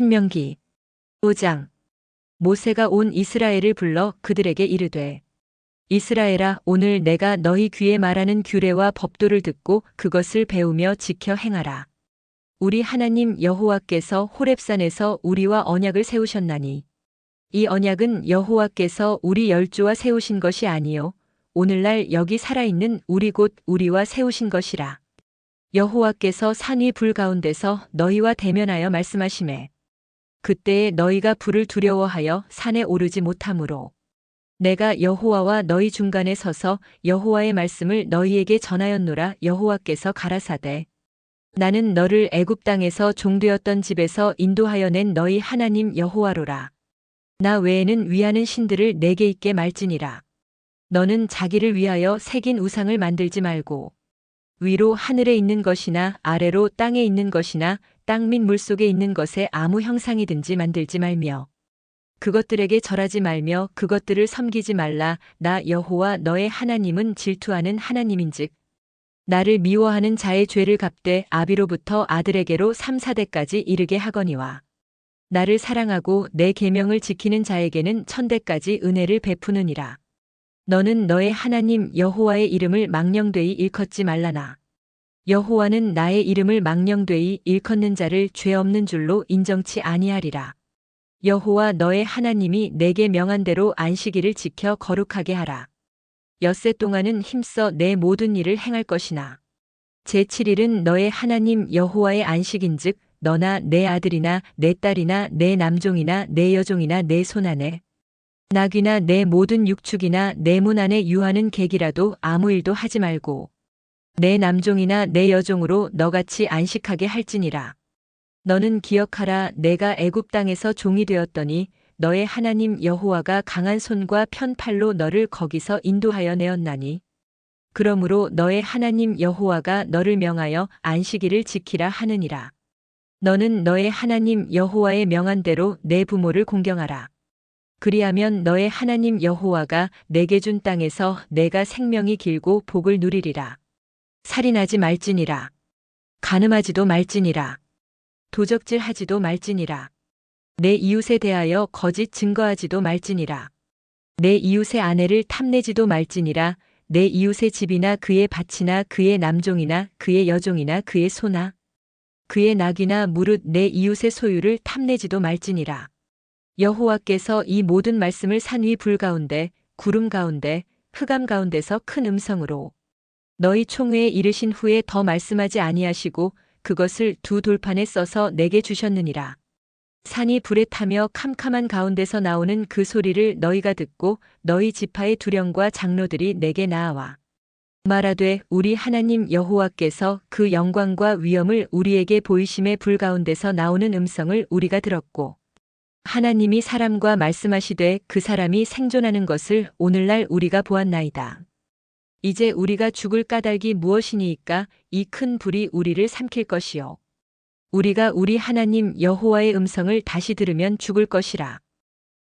신명기 5장 모세가 온 이스라엘을 불러 그들에게 이르되 이스라엘아 오늘 내가 너희 귀에 말하는 규례와 법도를 듣고 그것을 배우며 지켜 행하라. 우리 하나님 여호와께서 호렙산에서 우리와 언약을 세우셨나니 이 언약은 여호와께서 우리 열조와 세우신 것이 아니요 오늘날 여기 살아있는 우리 곧 우리와 세우신 것이라. 여호와께서 산 위 불 가운데서 너희와 대면하여 말씀하시매 그때에 너희가 불을 두려워하여 산에 오르지 못하므로 내가 여호와와 너희 중간에 서서 여호와의 말씀을 너희에게 전하였노라. 여호와께서 가라사대 나는 너를 애굽 땅에서 종되었던 집에서 인도하여 낸 너희 하나님 여호와로라. 나 외에는 위하는 신들을 내게 있게 말지니라. 너는 자기를 위하여 새긴 우상을 만들지 말고 위로 하늘에 있는 것이나 아래로 땅에 있는 것이나 땅 및 물속에 있는 것에 아무 형상이든지 만들지 말며 그것들에게 절하지 말며 그것들을 섬기지 말라. 나 여호와 너의 하나님은 질투하는 하나님인즉 나를 미워하는 자의 죄를 갚되 아비로부터 아들에게로 3, 4대까지 이르게 하거니와 나를 사랑하고 내 계명을 지키는 자에게는 천대까지 은혜를 베푸느니라. 너는 너의 하나님 여호와의 이름을 망령되이 일컫지 말라나 여호와는 나의 이름을 망령되이 일컫는 자를 죄 없는 줄로 인정치 아니하리라 여호와 너의 하나님이 내게 명한 대로 안식일을 지켜 거룩하게 하라. 엿새 동안은 힘써 내 모든 일을 행할 것이나 제7일은 너의 하나님 여호와의 안식인즉 너나 내 아들이나 내 딸이나 내 남종이나 내 여종이나 내 손안에 낙이나 내 모든 육축이나 내 문 안에 유하는 객이라도 아무 일도 하지 말고 내 남종이나 내 여종으로 너같이 안식하게 할지니라. 너는 기억하라 내가 애굽 땅에서 종이 되었더니 너의 하나님 여호와가 강한 손과 편팔로 너를 거기서 인도하여 내었나니. 그러므로 너의 하나님 여호와가 너를 명하여 안식일을 지키라 하느니라. 너는 너의 하나님 여호와의 명한 대로 내 부모를 공경하라. 그리하면 너의 하나님 여호와가 내게 준 땅에서 내가 생명이 길고 복을 누리리라 살인하지 말지니라 가늠하지도 말지니라 도적질하지도 말지니라. 내 이웃에 대하여 거짓 증거하지도 말지니라. 내 이웃의 아내를 탐내지도 말지니라. 내 이웃의 집이나 그의 밭이나 그의 남종이나 그의 여종이나 그의 소나 그의 낙이나 무릇 내 이웃의 소유를 탐내지도 말지니라. 여호와께서 이 모든 말씀을 산위 불 가운데 구름 가운데 흑암 가운데서 큰 음성으로 너희 총회에 이르신 후에 더 말씀하지 아니하시고 그것을 두 돌판에 써서 내게 주셨느니라. 산이 불에 타며 캄캄한 가운데서 나오는 그 소리를 너희가 듣고 너희 지파의 두령과 장로들이 내게 나아와 말하되 우리 하나님 여호와께서 그 영광과 위엄을 우리에게 보이심의 불 가운데서 나오는 음성을 우리가 들었고 하나님이 사람과 말씀하시되 그 사람이 생존하는 것을 오늘날 우리가 보았나이다. 이제 우리가 죽을 까닭이 무엇이니이까 이 큰 불이 우리를 삼킬 것이요. 우리가 우리 하나님 여호와의 음성을 다시 들으면 죽을 것이라.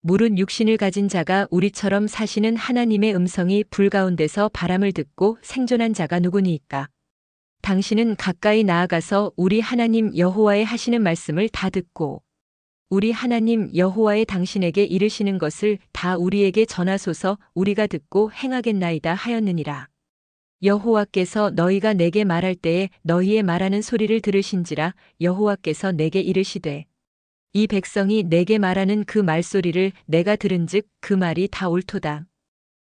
물은 육신을 가진 자가 우리처럼 사시는 하나님의 음성이 불 가운데서 바람을 듣고 생존한 자가 누구니이까. 당신은 가까이 나아가서 우리 하나님 여호와의 하시는 말씀을 다 듣고 우리 하나님 여호와의 당신에게 이르시는 것을 다 우리에게 전하소서 우리가 듣고 행하겠나이다 하였느니라. 여호와께서 너희가 내게 말할 때에 너희의 말하는 소리를 들으신지라 여호와께서 내게 이르시되 이 백성이 내게 말하는 그 말소리를 내가 들은즉 그 말이 다 옳도다.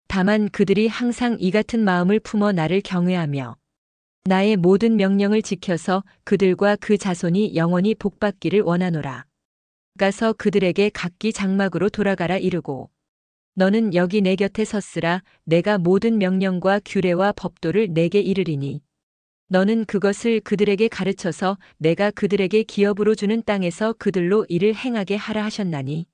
다만 그들이 항상 이 같은 마음을 품어 나를 경외하며 나의 모든 명령을 지켜서 그들과 그 자손이 영원히 복받기를 원하노라. 가서 그들에게 각기 장막으로 돌아가라 이르고 너는 여기 내 곁에 섰으라. 내가 모든 명령과 규례와 법도를 내게 이르리니 너는 그것을 그들에게 가르쳐서 내가 그들에게 기업으로 주는 땅에서 그들로 이를 행하게 하라 하셨나니.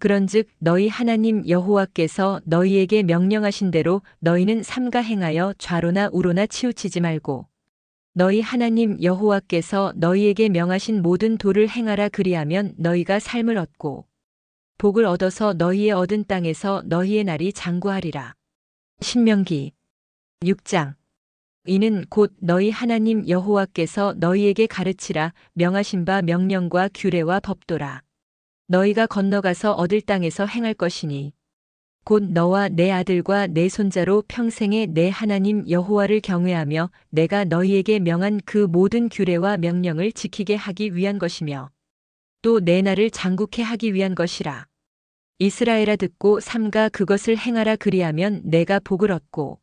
그런즉 너희 하나님 여호와께서 너희에게 명령하신 대로 너희는 삼가 행하여 좌로나 우로나 치우치지 말고 너희 하나님 여호와께서 너희에게 명하신 모든 도를 행하라 그리하면 너희가 삶을 얻고 복을 얻어서 너희의 얻은 땅에서 너희의 날이 장구하리라. 신명기 6장 이는 곧 너희 하나님 여호와께서 너희에게 가르치라 명하신 바 명령과 규례와 법도라. 너희가 건너가서 얻을 땅에서 행할 것이니 곧 너와 내 아들과 내 손자로 평생에 내 하나님 여호와를 경외하며 내가 너희에게 명한 그 모든 규례와 명령을 지키게 하기 위한 것이며 또내 날을 장국해 하기 위한 것이라. 이스라엘아 듣고 삼가 그것을 행하라 그리하면 내가 복을 얻고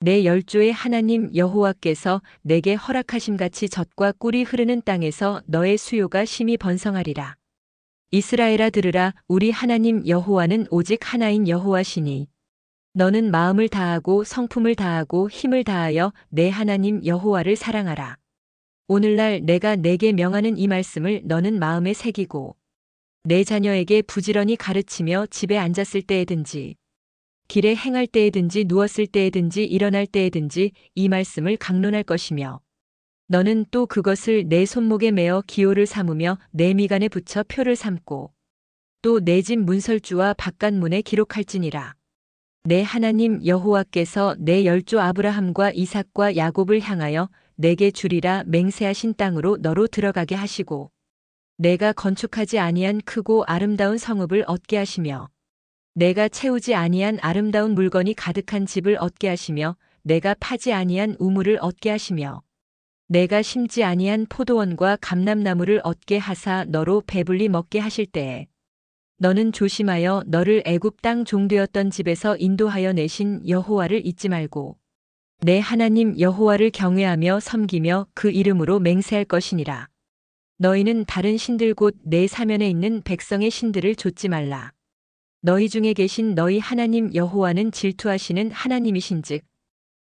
내 열조의 하나님 여호와께서 내게 허락하심 같이 젖과 꿀이 흐르는 땅에서 너의 수요가 심히 번성하리라. 이스라엘아 들으라 우리 하나님 여호와는 오직 하나인 여호와시니 너는 마음을 다하고 성품을 다하고 힘을 다하여 내 하나님 여호와를 사랑하라. 오늘날 내가 내게 명하는 이 말씀을 너는 마음에 새기고 내 자녀에게 부지런히 가르치며 집에 앉았을 때에든지 길에 행할 때에든지 누웠을 때에든지 일어날 때에든지 이 말씀을 강론할 것이며 너는 또 그것을 내 손목에 메어 기호를 삼으며 내 미간에 붙여 표를 삼고 또 내 집 문설주와 바깥문에 기록할지니라. 내 하나님 여호와께서 내 열조 아브라함과 이삭과 야곱을 향하여 내게 주리라 맹세하신 땅으로 너로 들어가게 하시고 내가 건축하지 아니한 크고 아름다운 성읍을 얻게 하시며 내가 채우지 아니한 아름다운 물건이 가득한 집을 얻게 하시며 내가 파지 아니한 우물을 얻게 하시며 내가 심지 아니한 포도원과 감람나무를 얻게 하사 너로 배불리 먹게 하실 때에 너는 조심하여 너를 애굽 땅 종되었던 집에서 인도하여 내신 여호와를 잊지 말고 내 하나님 여호와를 경외하며 섬기며 그 이름으로 맹세할 것이니라. 너희는 다른 신들 곧 내 사면에 있는 백성의 신들을 좇지 말라. 너희 중에 계신 너희 하나님 여호와는 질투하시는 하나님이신즉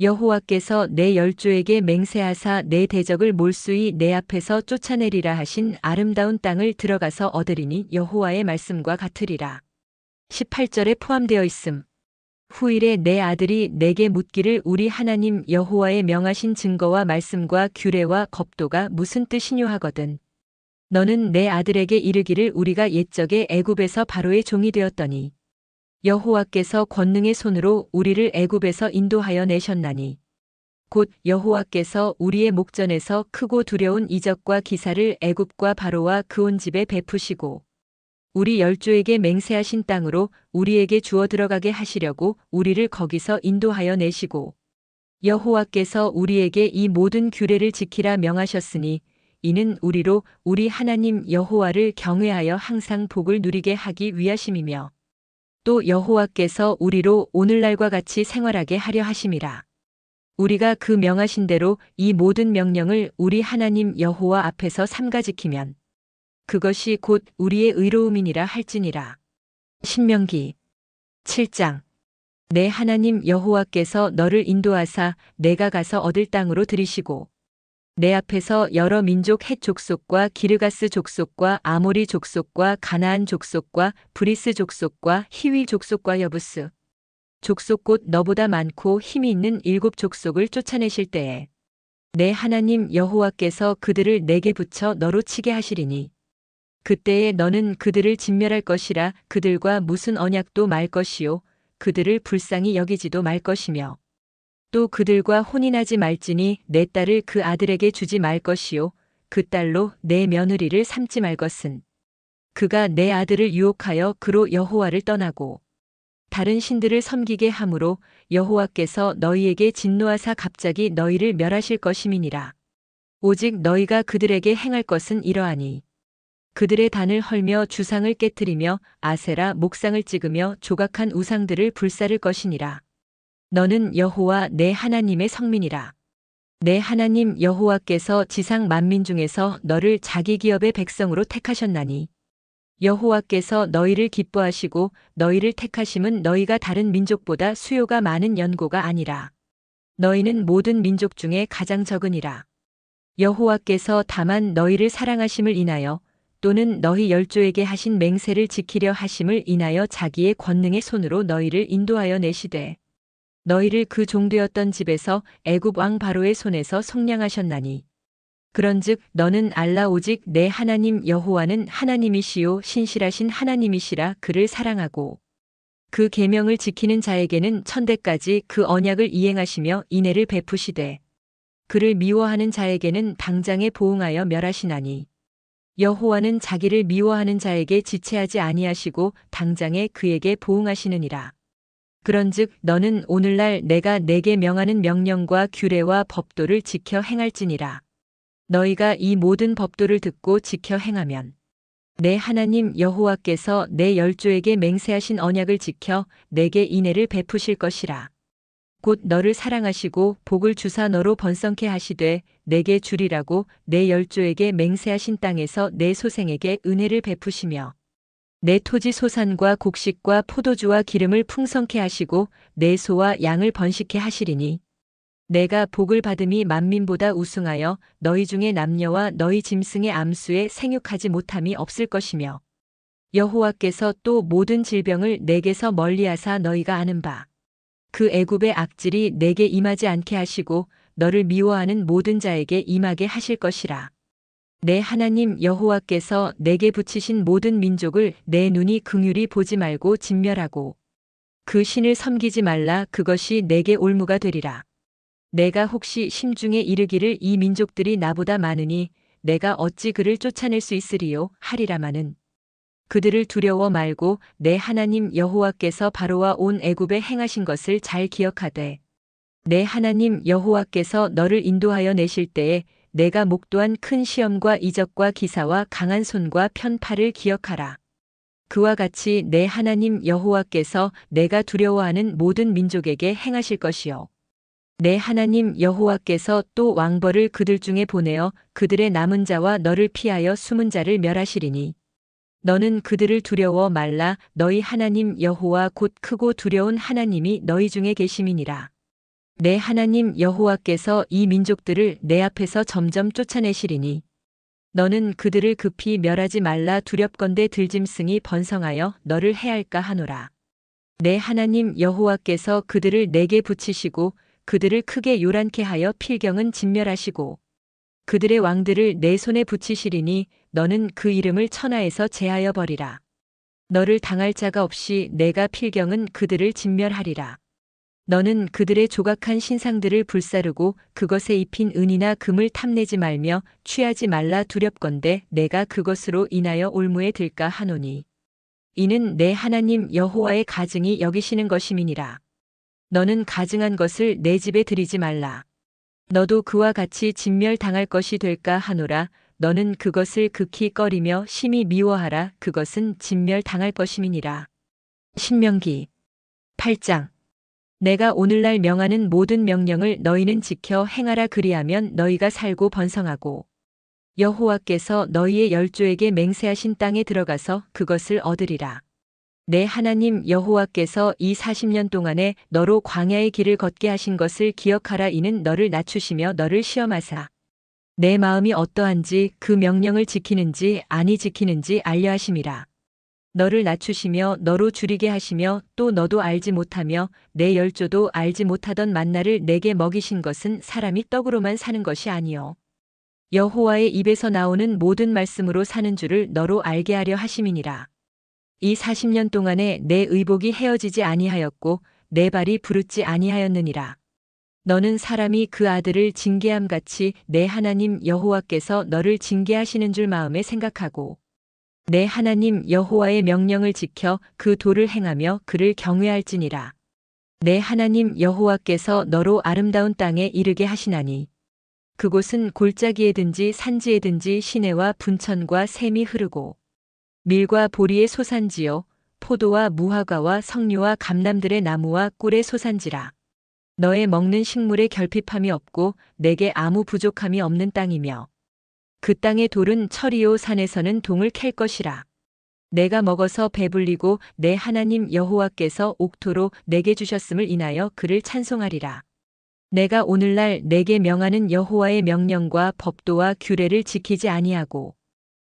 여호와께서 내 열조에게 맹세하사 내 대적을 몰수히 내 앞에서 쫓아내리라 하신 아름다운 땅을 들어가서 얻으리니 여호와의 말씀과 같으리라. 18절에 포함되어 있음. 후일에 내 아들이 내게 묻기를 우리 하나님 여호와의 명하신 증거와 말씀과 규례와 법도가 무슨 뜻이뇨 하거든. 너는 내 아들에게 이르기를 우리가 옛적에 애굽에서 바로의 종이 되었더니 여호와께서 권능의 손으로 우리를 애굽에서 인도하여 내셨나니 곧 여호와께서 우리의 목전에서 크고 두려운 이적과 기사를 애굽과 바로와 그 온 집에 베푸시고 우리 열조에게 맹세하신 땅으로 우리에게 주어 들어가게 하시려고 우리를 거기서 인도하여 내시고 여호와께서 우리에게 이 모든 규례를 지키라 명하셨으니 이는 우리로 우리 하나님 여호와를 경외하여 항상 복을 누리게 하기 위하심이며 또 여호와께서 우리로 오늘날과 같이 생활하게 하려 하심이라. 우리가 그 명하신 대로 이 모든 명령을 우리 하나님 여호와 앞에서 삼가 지키면 그것이 곧 우리의 의로움이니라 할지니라. 신명기 7장 내 하나님 여호와께서 너를 인도하사 내가 가서 얻을 땅으로 들이시고 내 앞에서 여러 민족 헷 족속과 기르가스 족속과 아모리 족속과 가나안 족속과 브리스 족속과 히위 족속과 여부스. 족속 곧 너보다 많고 힘이 있는 일곱 족속을 쫓아내실 때에 내 하나님 여호와께서 그들을 내게 붙여 너로 치게 하시리니. 그때에 너는 그들을 진멸할 것이라 그들과 무슨 언약도 말 것이요. 그들을 불쌍히 여기지도 말 것이며 또 그들과 혼인하지 말지니 내 딸을 그 아들에게 주지 말 것이요. 그 딸로 내 며느리를 삼지 말 것은. 그가 내 아들을 유혹하여 그로 여호와를 떠나고 다른 신들을 섬기게 함으로 여호와께서 너희에게 진노하사 갑자기 너희를 멸하실 것임이니라. 오직 너희가 그들에게 행할 것은 이러하니 그들의 단을 헐며 주상을 깨뜨리며 아세라 목상을 찍으며 조각한 우상들을 불사를 것이니라 너는 여호와 내 하나님의 성민이라. 내 하나님 여호와께서 지상 만민 중에서 너를 자기 기업의 백성으로 택하셨나니 여호와께서 너희를 기뻐하시고 너희를 택하심은 너희가 다른 민족보다 수요가 많은 연고가 아니라 너희는 모든 민족 중에 가장 적으니라. 여호와께서 다만 너희를 사랑하심을 인하여 또는 너희 열조에게 하신 맹세를 지키려 하심을 인하여 자기의 권능의 손으로 너희를 인도하여 내시되 너희를 그 종되었던 집에서 애굽 왕 바로의 손에서 속량하셨나니 그런즉 너는 알라 오직 내 하나님 여호와는 하나님이시요 신실하신 하나님이시라 그를 사랑하고 그 계명을 지키는 자에게는 천대까지 그 언약을 이행하시며 인애를 베푸시되 그를 미워하는 자에게는 당장에 보응하여 멸하시나니 여호와는 자기를 미워하는 자에게 지체하지 아니하시고 당장에 그에게 보응하시느니라. 그런즉 너는 오늘날 내가 내게 명하는 명령과 규례와 법도를 지켜 행할지니라. 너희가 이 모든 법도를 듣고 지켜 행하면 내 하나님 여호와께서 내 열조에게 맹세하신 언약을 지켜 내게 인애를 베푸실 것이라. 곧 너를 사랑하시고 복을 주사 너로 번성케 하시되 내게 주리라고 내 열조에게 맹세하신 땅에서 내 소생에게 은혜를 베푸시며 내 토지 소산과 곡식과 포도주와 기름을 풍성케 하시고 내 소와 양을 번식케 하시리니 내가 복을 받음이 만민보다 우승하여 너희 중에 남녀와 너희 짐승의 암수에 생육하지 못함이 없을 것이며 여호와께서 또 모든 질병을 내게서 멀리하사 너희가 아는 바 그 애굽의 악질이 내게 임하지 않게 하시고 너를 미워하는 모든 자에게 임하게 하실 것이라. 내 하나님 여호와께서 내게 붙이신 모든 민족을 내 눈이 긍휼히 보지 말고 진멸하고 그 신을 섬기지 말라 그것이 내게 올무가 되리라. 내가 혹시 심중에 이르기를 이 민족들이 나보다 많으니 내가 어찌 그를 쫓아낼 수 있으리요 하리라마는 그들을 두려워 말고 내 하나님 여호와께서 바로와 온 애굽에 행하신 것을 잘 기억하되 내 하나님 여호와께서 너를 인도하여 내실 때에 내가 목도한 큰 시험과 이적과 기사와 강한 손과 편팔을 기억하라. 그와 같이 내 하나님 여호와께서 내가 두려워하는 모든 민족에게 행하실 것이요. 내 하나님 여호와께서 또 왕벌을 그들 중에 보내어 그들의 남은 자와 너를 피하여 숨은 자를 멸하시리니 너는 그들을 두려워 말라 너희 하나님 여호와 곧 크고 두려운 하나님이 너희 중에 계심이니라. 내 하나님 여호와께서 이 민족들을 내 앞에서 점점 쫓아내시리니 너는 그들을 급히 멸하지 말라 두렵건대 들짐승이 번성하여 너를 해할까 하노라. 내 하나님 여호와께서 그들을 내게 붙이시고 그들을 크게 요란케 하여 필경은 진멸하시고 그들의 왕들을 내 손에 붙이시리니 너는 그 이름을 천하에서 제하여 버리라. 너를 당할 자가 없이 내가 필경은 그들을 진멸하리라. 너는 그들의 조각한 신상들을 불사르고 그것에 입힌 은이나 금을 탐내지 말며 취하지 말라 두렵건대 내가 그것으로 인하여 올무에 들까 하노니. 이는 내 하나님 여호와의 가증이 여기시는 것임이니라. 너는 가증한 것을 내 집에 들이지 말라. 너도 그와 같이 진멸당할 것이 될까 하노라. 너는 그것을 극히 꺼리며 심히 미워하라. 그것은 진멸당할 것임이니라. 신명기 8장 내가 오늘날 명하는 모든 명령을 너희는 지켜 행하라 그리하면 너희가 살고 번성하고 여호와께서 너희의 열조에게 맹세하신 땅에 들어가서 그것을 얻으리라. 내 하나님 여호와께서 이 40년 동안에 너로 광야의 길을 걷게 하신 것을 기억하라 이는 너를 낮추시며 너를 시험하사 내 마음이 어떠한지 그 명령을 지키는지 아니 지키는지 알려 하심이라. 너를 낮추시며 너로 줄이게 하시며 또 너도 알지 못하며 내 열조도 알지 못하던 만나를 내게 먹이신 것은 사람이 떡으로만 사는 것이 아니요 여호와의 입에서 나오는 모든 말씀으로 사는 줄을 너로 알게 하려 하심이니라. 이 40년 동안에 내 의복이 헤어지지 아니하였고 내 발이 부르지 아니하였느니라. 너는 사람이 그 아들을 징계함 같이 내 하나님 여호와께서 너를 징계하시는 줄 마음에 생각하고 내 하나님 여호와의 명령을 지켜 그 도를 행하며 그를 경외할지니라. 내 하나님 여호와께서 너로 아름다운 땅에 이르게 하시나니 그곳은 골짜기에든지 산지에든지 시내와 분천과 샘이 흐르고 밀과 보리의 소산지요 포도와 무화과와 석류와 감람들의 나무와 꿀의 소산지라. 너의 먹는 식물에 결핍함이 없고 내게 아무 부족함이 없는 땅이며 그 땅의 돌은 철이요 산에서는 동을 캘 것이라. 내가 먹어서 배불리고 내 하나님 여호와께서 옥토로 내게 주셨음을 인하여 그를 찬송하리라. 내가 오늘날 내게 명하는 여호와의 명령과 법도와 규례를 지키지 아니하고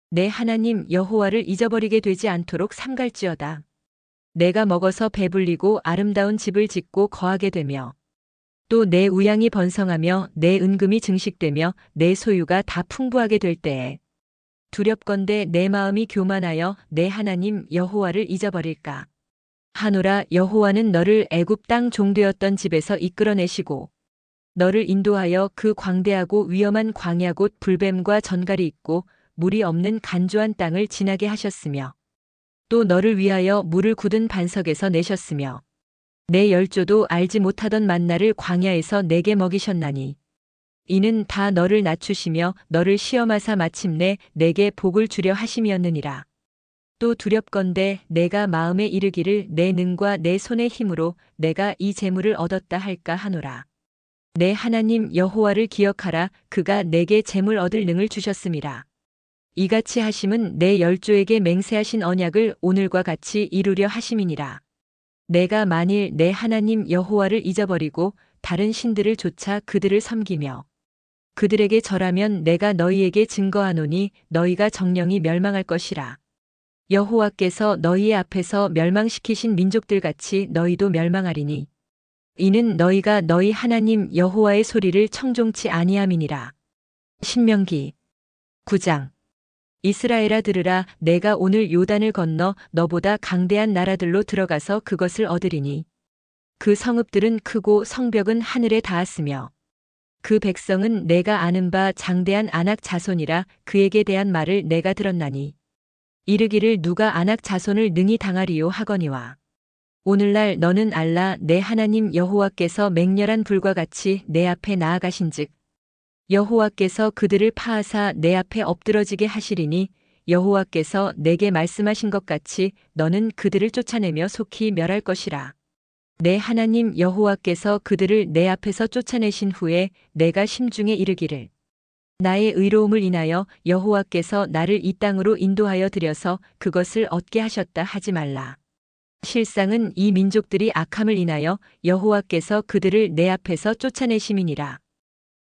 내 하나님 여호와를 잊어버리게 되지 않도록 삼갈지어다. 내가 먹어서 배불리고 아름다운 집을 짓고 거하게 되며 또 내 우양이 번성하며 내 은금이 증식되며 내 소유가 다 풍부하게 될 때에 두렵건대 내 마음이 교만하여 내 하나님 여호와를 잊어버릴까? 하노라 여호와는 너를 애굽 땅 종되었던 집에서 이끌어내시고 너를 인도하여 그 광대하고 위험한 광야 곧 불뱀과 전갈이 있고 물이 없는 간조한 땅을 지나게 하셨으며 또 너를 위하여 물을 굳은 반석에서 내셨으며 내 열조도 알지 못하던 만나를 광야에서 내게 먹이셨나니 이는 다 너를 낮추시며 너를 시험하사 마침내 내게 복을 주려 하심이었느니라. 또 두렵건대 내가 마음에 이르기를 내 능과 내 손의 힘으로 내가 이 재물을 얻었다 할까 하노라. 내 하나님 여호와를 기억하라 그가 내게 재물 얻을 능을 주셨음이라. 이같이 하심은 내 열조에게 맹세하신 언약을 오늘과 같이 이루려 하심이니라. 내가 만일 내 하나님 여호와를 잊어버리고 다른 신들을 쫓아 그들을 섬기며 그들에게 절하면 내가 너희에게 증거하노니 너희가 정령이 멸망할 것이라. 여호와께서 너희의 앞에서 멸망시키신 민족들 같이 너희도 멸망하리니 이는 너희가 너희 하나님 여호와의 소리를 청종치 아니함이니라. 신명기 9장 이스라엘아 들으라 내가 오늘 요단을 건너 너보다 강대한 나라들로 들어가서 그것을 얻으리니. 그 성읍들은 크고 성벽은 하늘에 닿았으며 그 백성은 내가 아는 바 장대한 안악 자손이라 그에게 대한 말을 내가 들었나니. 이르기를 누가 안악 자손을 능히 당하리요 하거니와 오늘날 너는 알라 내 하나님 여호와께서 맹렬한 불과 같이 내 앞에 나아가신즉 여호와께서 그들을 파하사 내 앞에 엎드러지게 하시리니 여호와께서 내게 말씀하신 것 같이 너는 그들을 쫓아내며 속히 멸할 것이라. 내 하나님 여호와께서 그들을 내 앞에서 쫓아내신 후에 내가 심중에 이르기를 나의 의로움을 인하여 여호와께서 나를 이 땅으로 인도하여 들여서 그것을 얻게 하셨다 하지 말라. 실상은 이 민족들이 악함을 인하여 여호와께서 그들을 내 앞에서 쫓아내심이니라.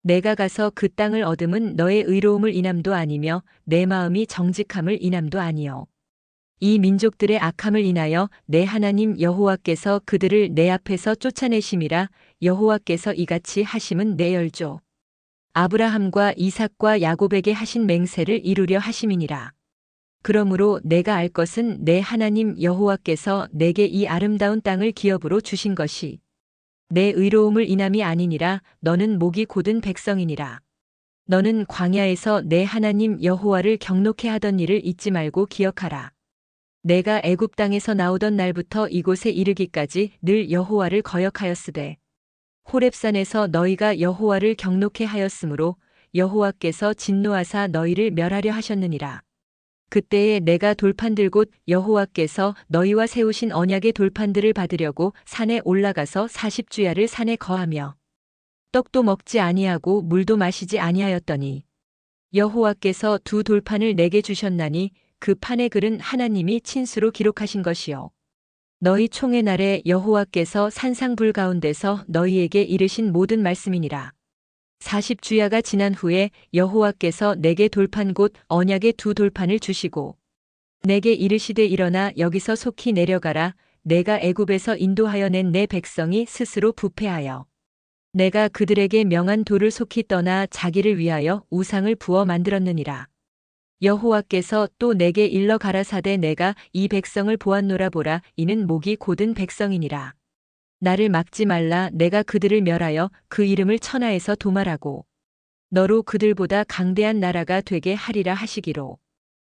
내가 가서 그 땅을 얻음은 너의 의로움을 인함도 아니며 내 마음이 정직함을 인함도 아니요. 이 민족들의 악함을 인하여 내 하나님 여호와께서 그들을 내 앞에서 쫓아내심이라 여호와께서 이같이 하심은 내 열조. 아브라함과 이삭과 야곱에게 하신 맹세를 이루려 하심이니라. 그러므로 내가 알 것은 내 하나님 여호와께서 내게 이 아름다운 땅을 기업으로 주신 것이 내 의로움을 인함이 아니니라 너는 목이 곧은 백성이니라. 너는 광야에서 내 하나님 여호와를 경록해 하던 일을 잊지 말고 기억하라. 내가 애굽 땅에서 나오던 날부터 이곳에 이르기까지 늘 여호와를 거역하였으되 호렙산에서 너희가 여호와를 경록해 하였으므로 여호와께서 진노하사 너희를 멸하려 하셨느니라. 그때에 내가 돌판들 곧 여호와께서 너희와 세우신 언약의 돌판들을 받으려고 산에 올라가서 40주야를 산에 거하며 떡도 먹지 아니하고 물도 마시지 아니하였더니 여호와께서 두 돌판을 내게 주셨나니 그 판의 글은 하나님이 친수로 기록하신 것이요. 너희 총의 날에 여호와께서 산상불 가운데서 너희에게 이르신 모든 말씀이니라 40 주야가 지난 후에 여호와께서 내게 돌판 곧 언약의 두 돌판을 주시고 내게 이르시되 일어나 여기서 속히 내려가라. 내가 애굽에서 인도하여 낸 내 백성이 스스로 부패하여 내가 그들에게 명한 돌을 속히 떠나 자기를 위하여 우상을 부어 만들었느니라. 여호와께서 또 내게 일러 가라사대 내가 이 백성을 보았노라 보라. 이는 목이 곧은 백성이니라 나를 막지 말라 내가 그들을 멸하여 그 이름을 천하에서 도말하고 너로 그들보다 강대한 나라가 되게 하리라 하시기로.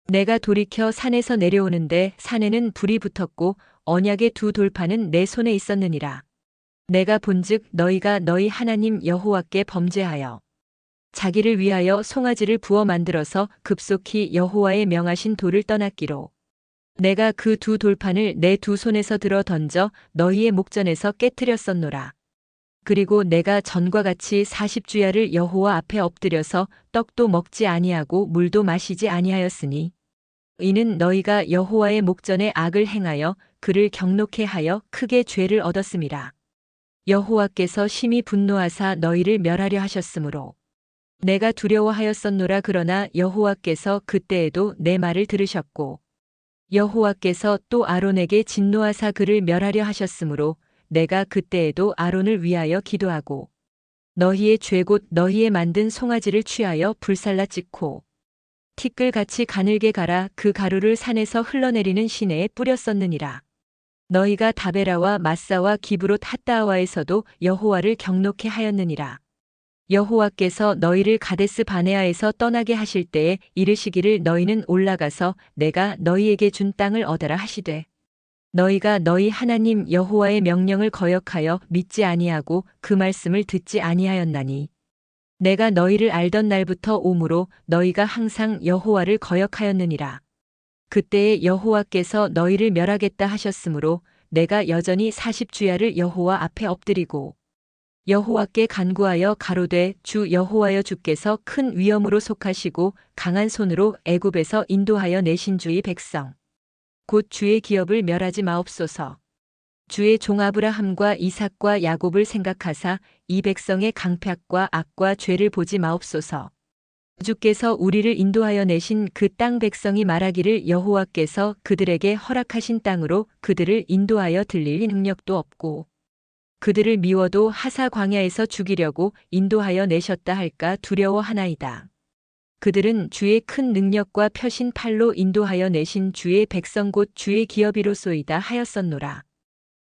내가 돌이켜 산에서 내려오는데 산에는 불이 붙었고 언약의 두 돌판은 내 손에 있었느니라. 내가 본즉 너희가 너희 하나님 여호와께 범죄하여 자기를 위하여 송아지를 부어 만들어서 급속히 여호와의 명하신 돌을 떠났기로 내가 그 두 돌판을 내 두 손에서 들어 던져 너희의 목전에서 깨뜨렸었노라. 그리고 내가 전과 같이 40주야를 여호와 앞에 엎드려서 떡도 먹지 아니하고 물도 마시지 아니하였으니 이는 너희가 여호와의 목전에 악을 행하여 그를 경록해 하여 크게 죄를 얻었음이라. 여호와께서 심히 분노하사 너희를 멸하려 하셨으므로 내가 두려워하였었노라 그러나 여호와께서 그때에도 내 말을 들으셨고 여호와께서 또 아론에게 진노하사 그를 멸하려 하셨으므로 내가 그때에도 아론을 위하여 기도하고 너희의 죄 곧 너희의 만든 송아지를 취하여 불살라 찍고 티끌같이 가늘게 갈아 그 가루를 산에서 흘러내리는 시내에 뿌렸었느니라. 너희가 다베라와 마사와 기브롯 핫다와에서도 여호와를 경록해 하였느니라. 여호와께서 너희를 가데스 바네아에서 떠나게 하실 때에 이르시기를 너희는 올라가서 내가 너희에게 준 땅을 얻어라 하시되 너희가 너희 하나님 여호와의 명령을 거역하여 믿지 아니하고 그 말씀을 듣지 아니하였나니 내가 너희를 알던 날부터 오므로 너희가 항상 여호와를 거역하였느니라. 그때에 여호와께서 너희를 멸하겠다 하셨으므로 내가 여전히 40주야를 여호와 앞에 엎드리고 여호와께 간구하여 가로되 주 여호와여 주께서 큰 위엄으로 속하시고 강한 손으로 애굽에서 인도하여 내신 주의 백성. 곧 주의 기업을 멸하지 마옵소서. 주의 종 아브라함과 이삭과 야곱을 생각하사 이 백성의 강팍과 악과 죄를 보지 마옵소서. 주께서 우리를 인도하여 내신 그 땅 백성이 말하기를 여호와께서 그들에게 허락하신 땅으로 그들을 인도하여 들릴 능력도 없고 그들을 미워도 하사 광야에서 죽이려고 인도하여 내셨다 할까 두려워하나이다. 그들은 주의 큰 능력과 펴신 팔로 인도하여 내신 주의 백성 곧 주의 기업이로소이다 하였었노라.